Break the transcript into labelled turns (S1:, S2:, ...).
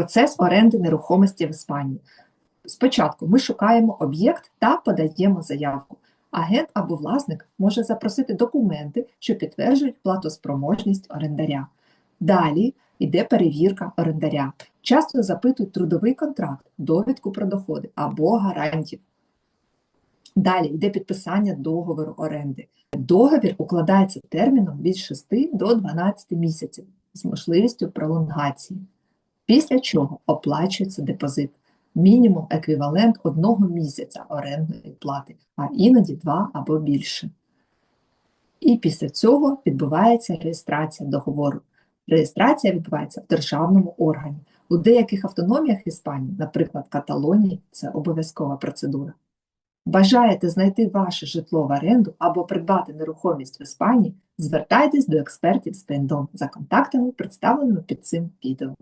S1: Процес оренди нерухомості в Іспанії. Спочатку ми шукаємо об'єкт та подаємо заявку. Агент або власник може запросити документи, що підтверджують платоспроможність орендаря. Далі йде перевірка орендаря. Часто запитують трудовий контракт, довідку про доходи або гарантію. Далі йде підписання договору оренди. Договір укладається терміном від 6 до 12 місяців з можливістю пролонгації, після чого оплачується депозит. Мінімум еквівалент одного місяця орендної плати, а іноді два або більше. І після цього відбувається реєстрація договору. Реєстрація відбувається в державному органі. У деяких автономіях Іспанії, наприклад, Каталонії, це обов'язкова процедура. Бажаєте знайти ваше житло в оренду або придбати нерухомість в Іспанії, звертайтесь до експертів з Пендом за контактами, представленими під цим відео.